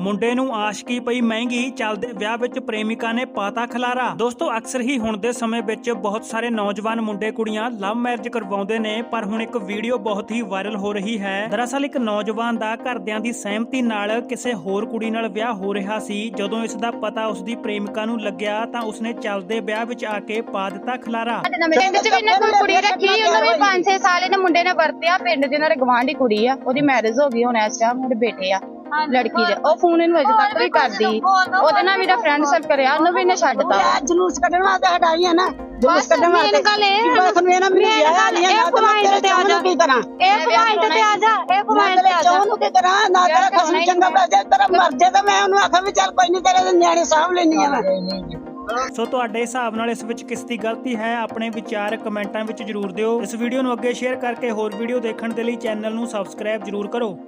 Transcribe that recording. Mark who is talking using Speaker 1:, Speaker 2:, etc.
Speaker 1: ਮੁੰਡੇ ਨੂੰ ਆਸ਼ਕੀ ਪਈ ਮਹਿੰਗੀ ਚੱਲਦੇ ਵਿਆਹ ਵਿੱਚ ਪ੍ਰੇਮਿਕਾ ਨੇ ਪਾਤਾ ਖਲਾਰਾ। ਦੋਸਤੋ, ਅਕਸਰ ਹੀ ਹੁਣ ਦੇ ਸਮੇਂ ਵਿੱਚ ਬਹੁਤ ਸਾਰੇ ਨੌਜਵਾਨ ਮੁੰਡੇ ਕੁੜੀਆਂ ਲਵ ਮੈਰਿਜ ਕਰਵਾਉਂਦੇ ਨੇ, ਪਰ ਹੁਣ ਇੱਕ ਵੀਡੀਓ ਬਹੁਤ ਹੀ ਵਾਇਰਲ ਹੋ ਰਹੀ ਹੈ। ਦਰਅਸਲ, ਇੱਕ ਨੌਜਵਾਨ ਦਾ ਘਰਦਿਆਂ ਦੀ ਸਹਿਮਤੀ ਨਾਲ ਕਿਸੇ ਹੋਰ ਕੁੜੀ ਨਾਲ ਵਿਆਹ ਹੋ ਰਿਹਾ ਸੀ। ਜਦੋਂ ਇਸ ਦਾ ਪਤਾ ਉਸ ਦੀ ਪ੍ਰੇਮਿਕਾ ਨੂੰ ਲੱਗਿਆ, ਤਾਂ ਉਸਨੇ ਚੱਲਦੇ ਵਿਆਹ ਵਿੱਚ ਆ ਕੇ ਪਾ ਦਿੱਤਾ ਖਲਾਰਾ।
Speaker 2: ਸਾਡੇ ਪਿੰਡ ਚ ਵੀ ਇਹਨੇ ਕੋਈ ਕੁੜੀ ਰੱਖੀ ਉਹਨੂੰ ਵੀ 5-6 ਸਾਲ ਇਹਨੇ ਮੁੰਡੇ ਨੇ ਵਰਤਿਆ, ਪਿੰਡ ਦੇ ਨਾਲ ਗਵਾਂਢੀ ਕੁੜੀ ਆ, ਉਹਦੀ ਮੈਰਿਜ ਹੋ ਗਈ ਹੁਣ ਇਸ ਟਾਈਮ ਮੇਰੇ ਬੇਟੇ ਆ। ਲੜਕੀ ਦੇ। ਉਹ ਫੋਨ ਇਹਨੂੰ ਅਜੇ ਤੱਕ ਵੀ ਕਰਦੀ। ਉਹਦੇ ਨਾਲ ਮੇਰਾ ਫਰੈਂਡ ਸਰਕਲ ਆ। ਉਹਨੂੰ ਵੀ ਇਹਨੇ ਛੱਡਤਾ
Speaker 3: ਆ ਜਲੂਸ ਕੱਢਣ ਵਾਸਤੇ ਹਟਾਈਆਂ ਨਾ। ਜਲੂਸ ਕੱਢਣ ਵਾਸਤੇ।
Speaker 2: ਗੱਲ ਇਹ
Speaker 3: ਕਿ ਬਸ ਮੇਰਾ
Speaker 2: ਗੱਲ
Speaker 3: ਨਹੀਂ
Speaker 2: ਇਹ
Speaker 3: ਨਾ ਤਾਂ ਮੈਂ
Speaker 2: point
Speaker 3: ਤੇਰੇ
Speaker 2: ਤੇ ਆ ਜਾ।
Speaker 3: ਕੀ ਕਰਾਂ?
Speaker 2: ਇਹ ਪੁਆਇੰਟ ਤੇ ਆ ਜਾ। ਇਹ
Speaker 3: ਮੈਂ
Speaker 2: ਪੁਆਇੰਟ ਤੇ ਆ ਜਾ।
Speaker 3: ਨੂੰ ਕੀ ਕਰਾਂ? ਨਾ ਤੇਰਾ ਖਸਮ ਚੰਗਾ। ਪੈ ਜਾਏ ਤੇਰਾ ਮਰ ਜਾਏ ਤਾਂ ਮੈਂ ਉਹਨੂੰ ਆਖਾਂ ਵੀ ਚੱਲ ਕੋਈ ਨਹੀਂ ਤੇਰੇ ਨਿਆਣੇ ਸਾਂਭ ਲੈਣੀ ਆ ਮੈਂ।
Speaker 1: ਸੋ ਤੁਹਾਡੇ ਹਿਸਾਬ ਨਾਲ ਇਸ ਵਿੱਚ ਕਿਸ ਦੀ ਗਲਤੀ ਹੈ? ਆਪਣੇ ਵਿਚਾਰ ਕਮੈਂਟਾਂ ਵਿੱਚ ਜਰੂਰ ਦਿਓ। ਇਸ ਵੀਡੀਓ ਨੂੰ ਅੱਗੇ ਸ਼ੇਅਰ ਕਰਕੇ ਹੋਰ ਵੀਡੀਓ ਦੇਖਣ ਦੇ ਲਈ ਚੈਨਲ ਨੂੰ ਸਬਸਕ੍ਰਾਈਬ ਜਰੂਰ ਕਰੋ।